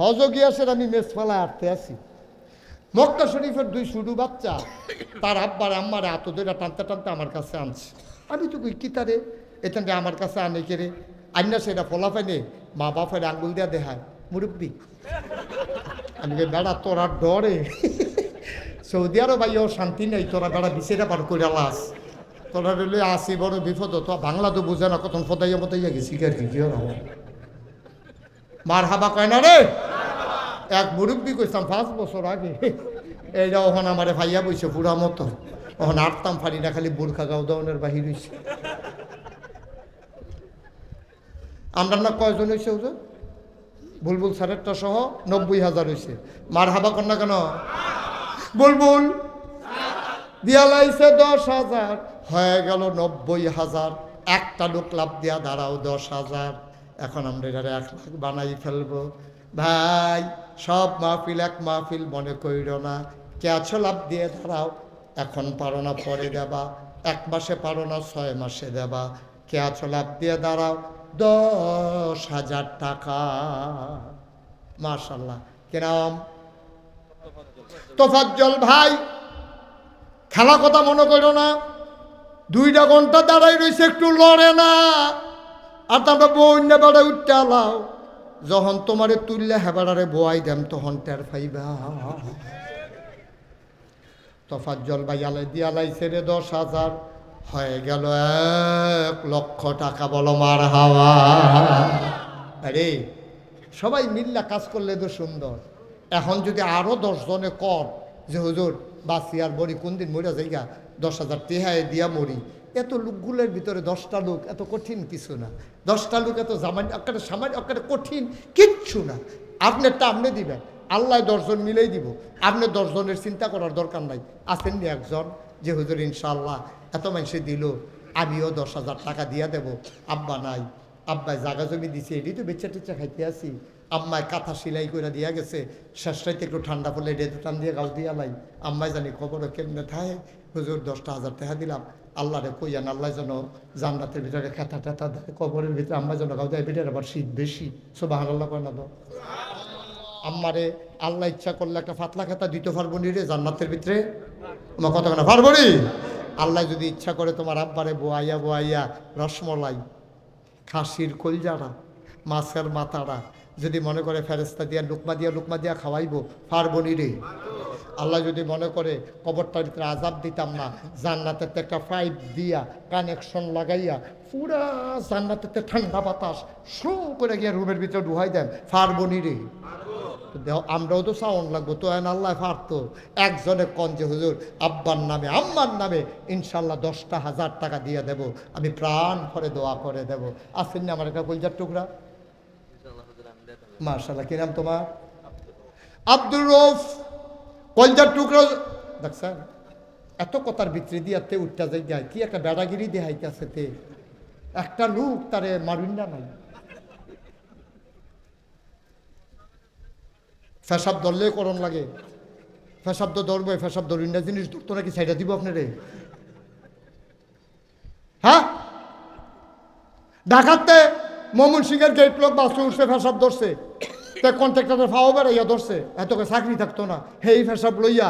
হজ গিয়াসের আমি মেসফালায় আটতে আছি মক্কা শরীফের দুই শুরু বাচ্চা, তার আব্বার আম্মারে এত দইটা টানতে টানতে আমার কাছে আনছে। আমি তো কি তারে? এখান আমার কাছে আনে কেড়ে আন্না সেটা ফলাফেনে মা বাপের আঙ্গুল দিয়া দেখায়, মুরব্বী, আমি বেড়া, তোরা ডরে। সৌদি আরব ভাইও শান্তি নেই, তোরা বেড়া বিছেরা পার করে লাস। তোরা রইলে আসি, বড় বিপদ তো বাংলা তো বুঝে না কখন ফদাইয়া ফদাইয়া গেছি কি মার হাবা? কয়, না রে এক মুরব্বী কইতাম, পাঁচ বছর আগে। এইটা ওখানে আমারে ভাইয়া বইছে পুরা মতো। ওখান আটতাম, ফাড়ি না, খালি বুর্খা গাও দাউনের বাহির হইছে। আমরা না কয়জন হয়েছে ওজন বুলবুল সাড়েরটা সহ নব্বই হাজার হয়েছে মার হাবা কর না কেন? বুলবুল, দিয়া দশ হাজার। হয়ে গেল নব্বই হাজার। একটা লোক লাভ দিয়া দাঁড়াও দশ হাজার। এখন আমরা এক লাখ বানাই ফেলব। ভাই সব মাহফিল এক মাহফিল মনে কইর না। কে আছো লাভ দিয়ে দাঁড়াও, এখন পারো না পরে দেবা, এক মাসে পারো না ছয় মাসে দেবা। কে আছো লাভ দিয়ে দাঁড়াও, দশ হাজার টাকা। মাশাল্লাহ, কিরাম। তোফাজ্জল ভাই, খেলা কথা মনে করো না। দুইটা ঘণ্টা দাঁড়াই রয়েছে একটু লড়ে না। আর তারপর বন্যা বেড়া উঠতে আলাও যখন তোমারে তুললে হেবাড়ারে বোয়াই দেম, তখন টের ফাইবা তফাজ্জল ভাই আলাই দিয়ালাইছে রে, দশ হাজার। হয়ে গেল এক লক্ষ টাকা বলো মার হাওয়া। আরে, সবাই মিল্লা কাজ করলে তো সুন্দর। এখন যদি আরও দশজনে কর যে, হুজুর বাসি আর বড়ি কোন দিন মরিয়া যাইগা, দশ হাজার তেহায় দিয়া মরি। এত লোকগুলোর ভিতরে দশটা লোক, এত কঠিন কিছু না। দশটা লোক এত জামান, একটা সামান্য একটা কঠিন কিচ্ছু না। আপনারটা আপনি দিবেন, আল্লাহ দশজন মিলেই দিব। আপনি দশজনের চিন্তা করার দরকার নাই। আসেননি একজন, যে হুজুর ইনশাল্লাহ এত মানুষে দিল, আমিও দশ হাজার টাকা দিয়া দেব। আব্বা নাই আব্বাই জাগা জমি দিছে এটি তো বেচা টেচা খাইতে আসি আম্মায় কাঁথা সেলাই করে দিয়া গেছে, শেষ রাইতে একটু ঠান্ডা পড়লে এটা টান দিয়ে গাও দিয়া লাই। আম্মাই জানি খবর কেমনে থায়, হুজুর দশটা হাজার টাকা দিলাম। আল্লাহ রে কইয়ান আল্লাহ যেন জান্নাতের ভিতরে খেতা টেতা দেয়, কবরের ভিতরে আম্মা যেন গাও দেয় ভিতরে আবার শীত বেশি। সব আল্লাহ কয় না তো? আম্মারে, আল্লাহ ইচ্ছা করলে একটা ফাতলা খেতা দিতে পারব নি রে জান্নাতের ভিতরে? তোমার কথা না পারব নি? আল্লাহ যদি ইচ্ছা করে তোমার আব্বারে বোয়াইয়া বোয়াইয়া রসমলাই, খাসির কলজারা, মাছের মাথারা যদি মনে করে ফেরেস্তা দিয়া লুকমা দিয়া লুকমা দিয়া খাওয়াইবো পারব নি রে। আল্লাহ যদি মনে করে কবরটার ভিতরে আজাব দিতাম না, জান্নাতের একটা পাইপ দিয়া কানেকশন লাগাইয়া, পুরা জান্নাতের ঠান্ডা বাতাস শু করে গিয়া রুমের ভিতরে ঢুহাই দেন পারব নি রে। আমরাও তো সাউন্ড লাগবো, তো এন আল্লাহ ফারতো একজনে যে, হুজুর, আব্বার নামে, আম্মার নামে ইনশাল্লাহ দশটা হাজার টাকা দিয়ে দেব, আমি প্রাণ ভরে দোয়া করে দেব। আসেন না আমার একটা কলজার টুকরা। মার্শাল্লাহ কি নাম তোমার? আব্দুর রৌফ কলজার টুকরা। দেখছেন এত কথার ভিতরে দিয়ে তে উঠতে যাই যায় কি একটা বেড়াগিরি দেহাইতেছে তে। একটা লোক তারে মারুন না নাই। ফেসাব ধরলে করণ লাগে। ফেসাব তো ধরবে ফেসাব ধরুন না জিনিস ধরতো নাকি সাইডা দিব আপনারে। হ্যাঁ? ঢাকাতে মমন সিংয়ের গেট লোক বাসে উঠছে, ফেসাব ধরছে। তে কন্ট্রাক্টরের ফাও বেড়াইয়া ধরছে এত চাকরি থাকতো না হেই ফেসাব লইয়া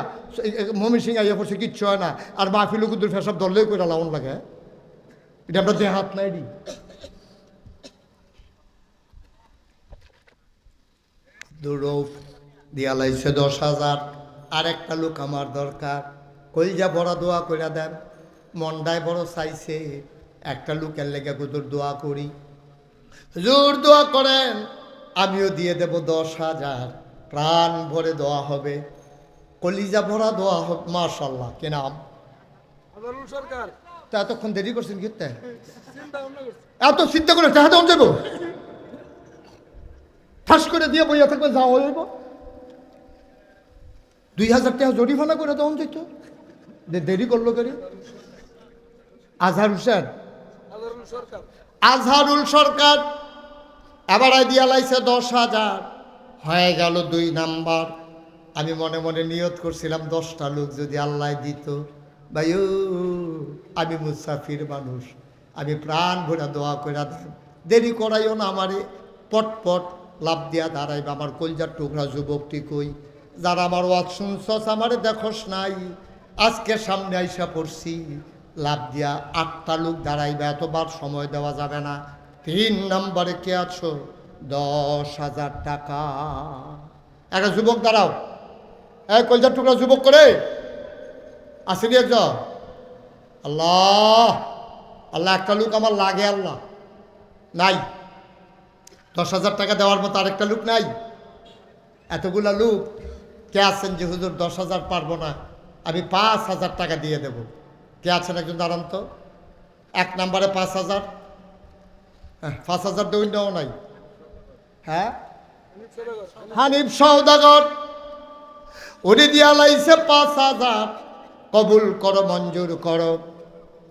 মমিন সিং আইয়া পড়ছে কিচ্ছু হয় না আর মাফি লোকুদের ফেসাব ধরলেই করে লাউন লাগে এটা আমরা দেহ হাত নাই দি দুরৌফ দিয়া লাইছে দশ হাজার আর একটা লোক আমার দরকার কইজা বড় দোয়া কইরা দেন মন্ডায় বড় চাইছে একটা লোকের লেগে গুজুর দোয়া করি হুজুর দোয়া করেন আমিও দিয়ে দেব দশ হাজার। প্রাণ ভরে দোয়া হবে। কলিজা ভরা দোয়া হবে মার্শাল্লাহ কে নাম? সরকার। তা এতক্ষণ দেরি করছেন করছে। এত চিন্তা করে দেওয়া যাব ঠাস করে দিয়ে বইয়া থাকবে যাওয়া হইব। দুই হাজার টাকা জরিমানা করে দেওয়া যেত দেরি করল করে আজহার হোসেন আজহারুল সরকার। এবার দিয়া লাইছে দশ হাজার। হয়ে গেল দুই নাম্বার। আমি মনে মনে নিয়ত করছিলাম দশটা লোক যদি আল্লাহ দিত। ভাইও, আমি মুসাফির মানুষ। আমি প্রাণ ভরে দোয়া করে দেরি করাইও না আমারে। পট পট লাভ দিয়া দাঁড়াইবে। আমার কলজার টুকরা যুবকটি কই? যারা আমার ওয়াজ শুনছস, আমারে দেখোস নাই। আজকে সামনে আইসা পড়ছি। লাভ দিয়া আটটা লোক দাঁড়াইবে। এতবার সময় দেওয়া যাবে না। তিন নম্বরে কে আছো? দশ হাজার টাকা। একটা যুবক, দাঁড়াও। এই কলজার টুকরা যুবক করে। আসেনি একজন? আল্লাহ আল্লাহ, একটা লোক আমার লাগে আল্লাহ। নাই। দশ হাজার টাকা দেওয়ার মতো আরেকটা লোক নাই। এতগুলা লোক কে আছেন যে হুজুর, দশ হাজার পারব না। আমি পাঁচ হাজার টাকা দিয়ে দেব। কে আছেন একজন, দাঁড়ান তো। এক নম্বরে পাঁচ হাজার। পাঁচ হাজার দৈন্যও নাই। হ্যাঁ? হানিফ সৌদাগর উনি দিয়া লাইছে পাঁচ হাজার। কবুল করো, মঞ্জুর করো।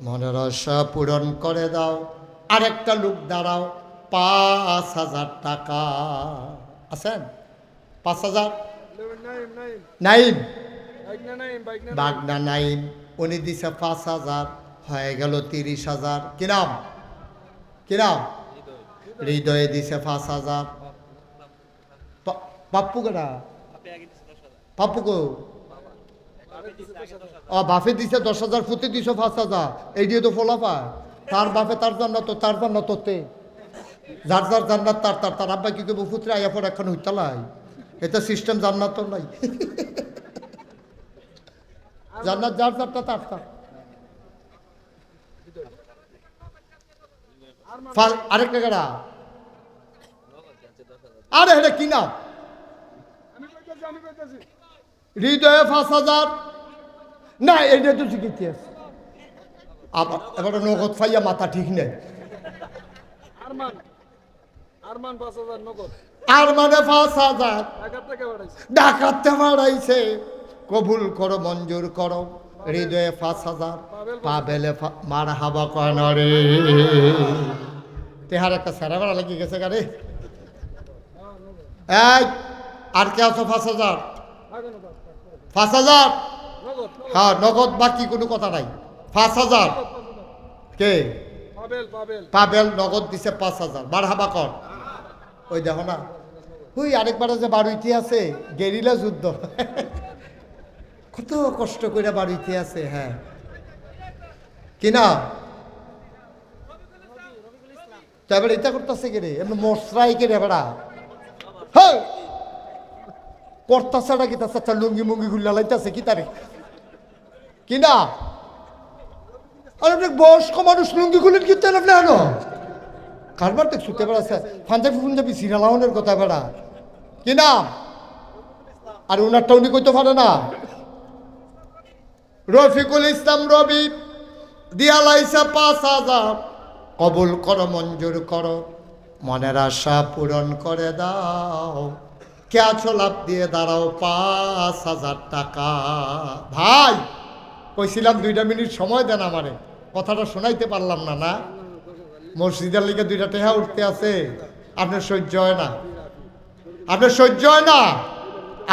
মনের আশা পূরণ করে দাও। আরেকটা লোক দাঁড়াও, পাঁচ হাজার টাকা। আছেন? পাঁচ হাজার? নাইম। নাইম নাইম বাইক না নাইম বাইক নাইম উনি দিছে পাঁচ হাজার, হয়ে গেল তিরিশ হাজার। কিরাম কিরাম হৃদয়ে দিছে পাঁচ হাজার। পাপ্পু কেনা পাপ্পু কো ও বাফে দিছে দশ হাজার ফুটে দিছো পাঁচ হাজার। এই দিয়ে তো ফোলা পায়। তার বাপে তার জান্নাত তো তার জান্নাত তোতে। যার যার জান্নাত তার তার তার আব্বা কি করব ফুতরে আয়া পর এখন হইতালাই এটা সিস্টেম জান্নাত তো নাই। জান্নাত যার যারটা তার তার। আরেকটা কেডা আরে এটা কি নাম? আমি কইতাছি আমি কইতাছি হৃদয়ে পাঁচ হাজার। না এটা তো শিখেছি আবার এবার নগদ ফাইয়া মাথা ঠিক নেই। আর মানে পাঁচ হাজার বাড়াইছে। ডাকাতে মারাইছে কবুল করো মঞ্জুর করো। হৃদয়ে পাঁচ হাজার পাবেলে ফা- মার হাবা কয় না রে। তেহার একটা সেরা বেড়া লেগে গেছে গাড়ি এই, আর কে আছো পাঁচ হাজার? পাঁচ হাজার? হ্যাঁ নগদ বাকি কোনো কথা নাই। পাঁচ হাজার। কে? পাবেল নগদ দিছে পাঁচ হাজার। বার হাবা কর। ওই দেখো না। ওই আরেকবার যে বাড়িতে আছে, গেরিলা যুদ্ধ। কত কষ্ট করে বাড়িতে আছে হ্যাঁ। কিনা তো এবার এটা করতেছে কে রে? এমনি মশরাই কে রে বেড়া? হ্যাঁ করতাছে কি তার চাচা লুঙ্গি মুঙ্গি গুল্লা লাইতাছে, কি তারে? কিনা আর অনেক বয়স্ক মানুষ লুঙ্গি খুলেন কি তেল আপনি আনো? কারবার দেখ শুতে বেড়াচ্ছে পাঞ্জাবি পাঞ্জাবি সিরালাউনের কথা বেড়া। কি নাম? আর ওনারটা উনি কইতে পারে না। রফিকুল ইসলাম রবি, দিয়া লাইসা পাঁচ হাজার। কবুল করো, মঞ্জুর করো, মনের আশা পূরণ করে দাও। কে আছো লাভ দিয়ে দাঁড়াও, পাঁচ হাজার টাকা। ভাই, কইছিলাম দুইটা মিনিট সময় দেন আমারে। কথাটা শোনাইতে পারলাম না না? মসজিদের লিগে দুইটা টেহা উঠতে আছে। আপনার সহ্য হয় না। আপনার সহ্য হয় না?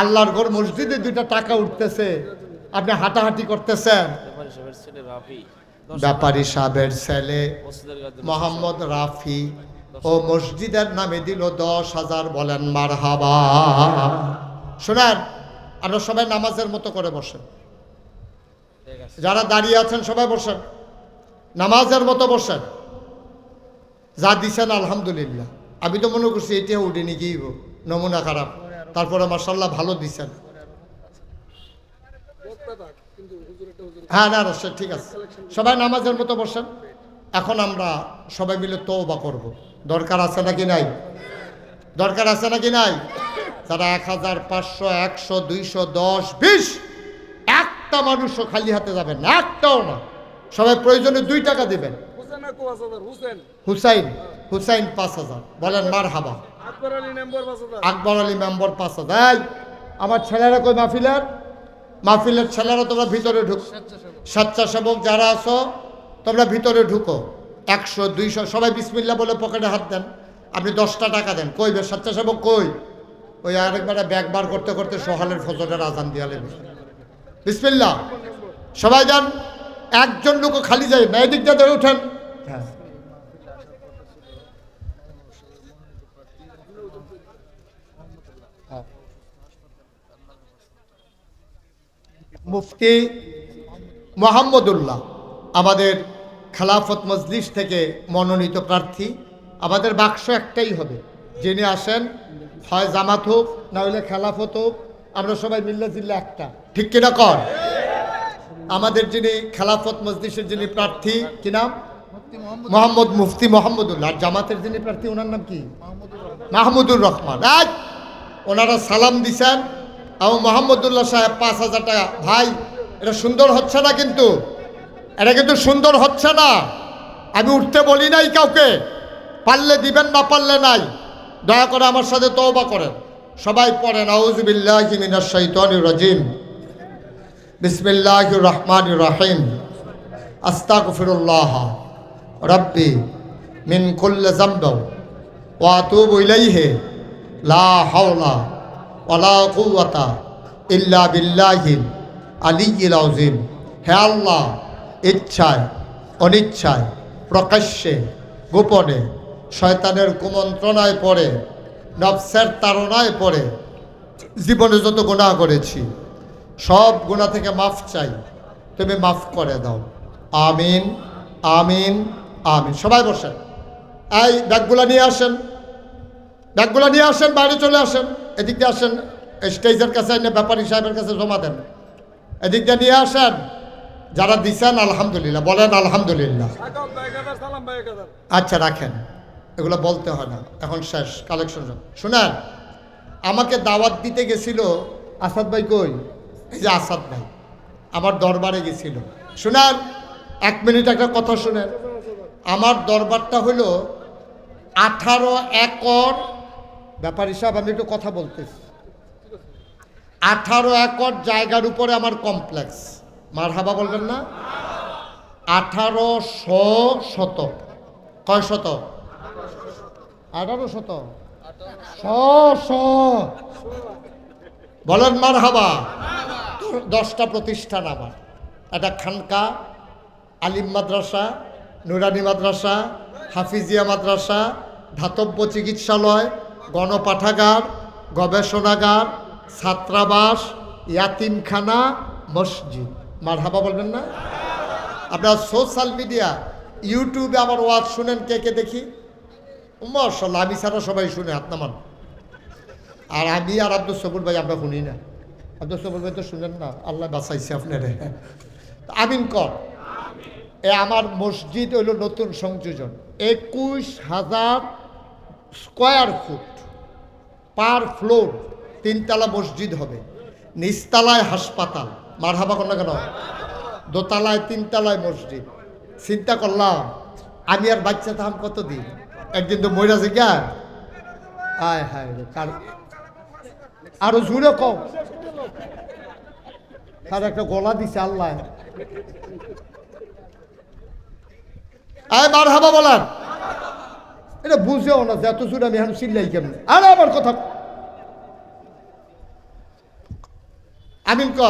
আল্লাহর ঘর মসজিদে দুইটা টাকা উঠতেছে। আপনি হাঁটাহাঁটি করতেছেন? ব্যাপারী সাহেবের ছেলে মোহাম্মদ রাফি ও মসজিদের নামে দিল দশ হাজার বলেন মার হাবা শোনেন আপনারা সবাই নামাজের মতো করে বসেন। ঠিক আছে। যারা দাঁড়িয়ে আছেন সবাই বসেন। নামাজের মতো বসেন। যা দিছেন আলহামদুলিল্লাহ। আমি তো মনে করছি এটা উঠিনি কি নমুনা খারাপ। তারপরে মার্শাল্লাহ ভালো দিছেন বক্তা থাক কিন্তু হুজুর একটা হুজুর হ্যাঁ না সে ঠিক আছে। সবাই নামাজের মতো বসেন। এখন আমরা সবাই মিলে তওবা করব। দরকার আছে নাকি নাই? দরকার আছে নাকি নাই? যারা এক হাজার পাঁচশো একশো দুইশো দশ বিশ একটা মানুষও খালি হাতে যাবেন না একটাও না। সবাই প্রয়োজনে দুই টাকা দিবেন। হুসাইন হুসাইন পাঁচ হাজার। বলেন মার হাবা আকবর আলী মেম্বর পাঁচ হাজার। আমার ছেলেরা কই মাহফিলের? মাহফিলের ছেলেরা তোমরা ভিতরে ঢুক। স্বেচ্ছাসেবক যারা আছো, তোমরা ভিতরে ঢুকো। একশো, দুইশো, সবাই বিসমিল্লা বলে পকেটে হাত দেন। আপনি দশটা টাকা দেন। কই স্বেচ্ছাসেবক কই? ওই আরেকবারে ব্যাগ বার করতে করতে সকালের ফজরের আজান দিয়া লেবে বিসমিল্লা। সবাই যান। একজন লোকও খালি যায় না। দিয়ে উঠেন হ্যাঁ মুফতি মোহাম্মদুল্লাহ, আমাদের খেলাফত মজলিস থেকে মনোনীত প্রার্থী। আমাদের বাক্স একটাই হবে। যিনি আসেন, হয় জামাত হোক, না হলে খেলাফত হোক, আমরা সবাই মিল্লা জিল্লা একটা। ঠিক কিনা কর আমাদের যিনি খেলাফত মজলিসের যিনি প্রার্থী, কি নাম? মোহাম্মদ মুফতি মোহাম্মদুল্লাহ। জামাতের যিনি প্রার্থী, ওনার নাম কি? মাহমুদুর রহমান। আজ ওনারা সালাম দিছেন। এবং মোহাম্মদুল্লাহ সাহেব পাঁচ হাজার টাকা। ভাই, এটা সুন্দর হচ্ছে না কিন্তু? এটা কিন্তু সুন্দর হচ্ছে না। আমি উঠতে বলি নাই কাউকে। পারলে দিবেন, না পারলে নাই। দয়া করে আমার সাথে তওবা করেন। সবাই পড়েন আউজুবিল্লাহি মিনাশ শাইতানির রাজিম। বিসমিল্লাহির রহমানির রহিম। আস্তাগফিরুল্লাহ। রব্বি মিন কুল্লি যামবিন ওয়া আতুবু ইলাইহি। লা হাওলা ইল্লা বিল্লাহিল আলিয়্যিল আযীম। হে ইচ্ছায়, অনিচ্ছায়, প্রকাশ্যে, গোপনে শয়তানের কুমন্ত্রণায় পড়ে, নফসের তাড়নায় পড়ে, জীবনে যত গুণা করেছি, সব গুণা থেকে মাফ চাই, তুমি মাফ করে দাও। আমিন আমিন আমিন। সবাই বসেন। এই ব্যাগগুলো নিয়ে আসেন। ব্যাগগুলো নিয়ে আসেন, বাইরে চলে আসেন। এদিক দিয়ে আসেন স্টেজের কাছে এনে ব্যাপারী সাহেবের কাছে জমা দেন। এদিক দিয়ে নিয়ে আসেন, যারা দিছেন, আলহামদুলিল্লাহ, বলেন আলহামদুলিল্লাহ। আচ্ছা রাখেন, এগুলো বলতে হয় না, এখন শেষ কালেকশন শুনেন, আমাকে দাওয়াত দিতে গেছিল, আসাদ ভাই কই? এই যে আসাদ ভাই, আমার দরবারে গেছিল। শুনেন, এক মিনিট একটা কথা শুনেন। আমার দরবারটা হলো আঠারো একর ব্যাপার হিসাব আমি একটু কথা বলতেছি। আঠারো একর জায়গার উপরে আমার কমপ্লেক্স। মার হাবা বলবেন না? আঠারো শত। কয় শত? আঠারো শত। শ বলেন মার হাবা দশটা প্রতিষ্ঠান আমার। একটা খানকা, আলিম মাদ্রাসা, নুরানি মাদ্রাসা, হাফিজিয়া মাদ্রাসা, ধাতব্য চিকিৎসালয় গণপাঠাগার, গবেষণাগার, ছাত্রাবাস, ইয়াতিমখানা, মসজিদ। মার হাবা বলবেন না? আপনার সোশ্যাল মিডিয়া ইউটিউবে আমার ওয়াজ শুনেন কে কে দেখি? মশাল্লাহ আমি ছাড়া সবাই শুনে আপনামান আর আমি আর আব্দুল সবুর ভাই আমরা শুনি না। আব্দুল সবুর ভাই তো শুনেন না, আল্লাহ বাঁচাইছে আপনারে। আমিন কর। এ আমার মসজিদ হইল নতুন সংযোজন। একুশ হাজার স্কোয়ার ফুট, পার ফ্লোর তিনতলা মসজিদ হবে। নিচতলায় হাসপাতাল। মারহাবা কর না কেন? দোতলায় তিনতলায় মসজিদ। চিন্তা করলাম, আমি আর বাচ্চা থাম কত দিন একদিন তো মহিলা জিজ্ঞা হায় রে, কার আরও জুড়ে কম তার একটা গলা দিছে আল্লাহ। আয় মার হাবা বলার। এটা বুঝেও না যে এত জোরে আমি এখন চিল্লাই কেমন? আর আমার কথা আমিন ক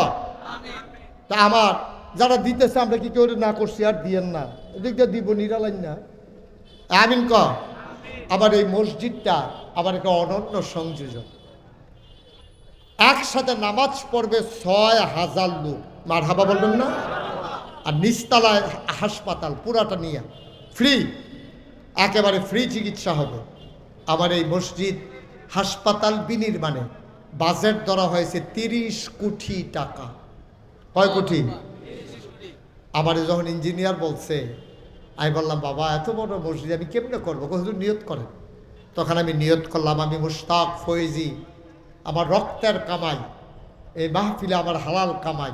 তা আমার, যারা দিতেছে আমরা কি কেউ না করছি, আর দিয়েন না। এদিকটা দিব নিরালাইন না। আমিন ক আবার এই মসজিদটা আবার একটা অনন্য সংযোজন। একসাথে নামাজ পড়বে ছয় হাজার লোক। মার হাবা বলবেন না? আর নিচতলায় হাসপাতাল, পুরাটা নিয়ে। ফ্রি। একেবারে ফ্রি চিকিৎসা হবে। আমার এই মসজিদ হাসপাতাল বিনির্মাণে বাজেট ধরা হয়েছে তিরিশ কোটি টাকা। কয় কোটি? আমার যখন ইঞ্জিনিয়ার বলছে, আমি বললাম, বাবা, এত বড় মসজিদ, আমি কেমনে করব? হুজুর, নিয়ত করেন। তখন আমি নিয়ত করলাম, আমি মুশতাক ফয়েজি আমার রক্তের কামাই, এই মাহফিলে আমার হালাল কামাই।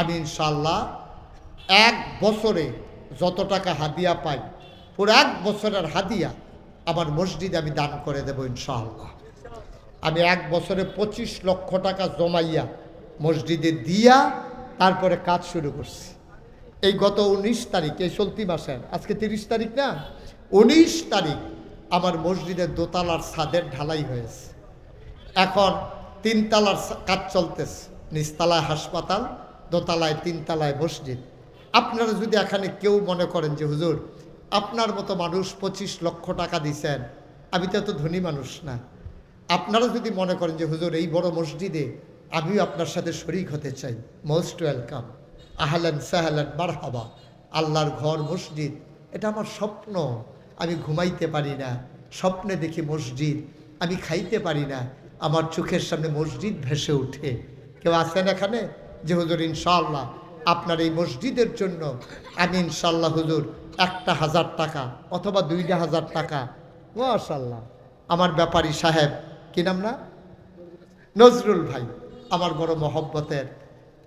আমি ইনশাল্লাহ এক বছরে যত টাকা হাদিয়া পাই পুরো এক বছরের হাদিয়া আমার মসজিদে আমি দান করে দেবো ইনশাআল্লাহ। আমি এক বছরে পঁচিশ লক্ষ টাকা জমাইয়া মসজিদে দিয়া তারপরে কাজ শুরু করছি। এই গত উনিশ তারিখ, এই চলতি মাসের, আজকে তিরিশ তারিখ না? উনিশ তারিখ আমার মসজিদের দোতলার ছাদের ঢালাই হয়েছে। এখন তিনতলার কাজ চলতেছে, নিচতলায় হাসপাতাল, দোতলায় তিনতলায় মসজিদ। আপনারা যদি এখানে কেউ মনে করেন যে, হুজুর আপনার মতো মানুষ পঁচিশ লক্ষ টাকা দিছেন। আমি তো এত ধনী মানুষ না। আপনারা যদি মনে করেন যে, হুজুর, এই বড় মসজিদে আমিও আপনার সাথে শরিক হতে চাই। Most welcome. আহলান সাহলান মারহাবা। আল্লাহর ঘর, মসজিদ। এটা আমার স্বপ্ন। আমি ঘুমাইতে পারি না। স্বপ্নে দেখি মসজিদ। আমি খাইতে পারি না। আমার চোখের সামনে মসজিদ ভেসে ওঠে কেউ আছেন এখানে? যে, হুজুর, ইনশাআল্লাহ আপনার এই মসজিদের জন্য আমি ইনশাল্লাহ হুজুর একটা হাজার টাকা অথবা দুইটা হাজার টাকা। মাশাল্লাহ। আমার ব্যাপারী সাহেব কি নাম না? নজরুল ভাই আমার বড় মহব্বতের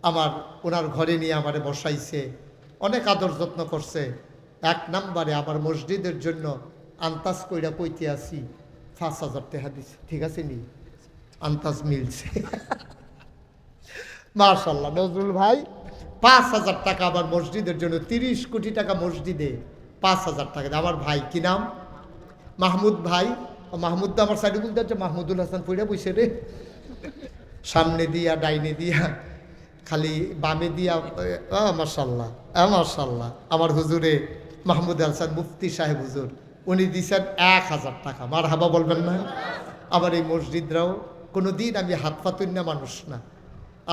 আমার ওনার ঘরে নিয়ে আমারে বসাইছে অনেক আদর যত্ন করছে। এক নাম্বারে আমার মসজিদের জন্য আন্তাজ কইরা কইতে আসি পাঁচ হাজার টাকা দিছে। ঠিক আছে নি? আন্তাজ মিলছে। মার্শাল্লাহ নজরুল ভাই পাঁচ হাজার টাকা আমার মসজিদের জন্য, তিরিশ কোটি টাকা মসজিদে পাঁচ হাজার টাকা। আমার ভাই, কি নাম? মাহমুদ ভাই। মাহমুদ তো আমার সাইডে বলতে মাহমুদুল হাসান পইরা বসে রে। সামনে দিয়া, ডাইনে দিয়া, খালি বামে দিয়া মার্শাল্লাহ মার্শাল্লাহ আমার হুজুরে মাহমুদ হাসান মুফতি সাহেব হুজুর, উনি দিছেন এক হাজার টাকা। মার হাবা বলবেন না। আমার এই মসজিদরাও কোনো দিন আমি হাত পাতুন না, মানুষ না।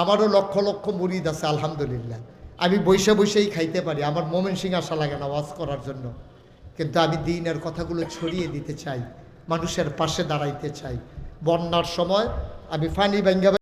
আমারও লক্ষ লক্ষ মুরিদ আছে, আলহামদুলিল্লাহ। আমি বৈশে বৈশেই খাইতে পারি, আমার মোমেন সিং আসা লাগে না ওয়াজ করার জন্য। কিন্তু আমি দিনের কথাগুলো ছড়িয়ে দিতে চাই, মানুষের পাশে দাঁড়াইতে চাই। বন্যার সময় আমি ফানি ব্যাঙ্গা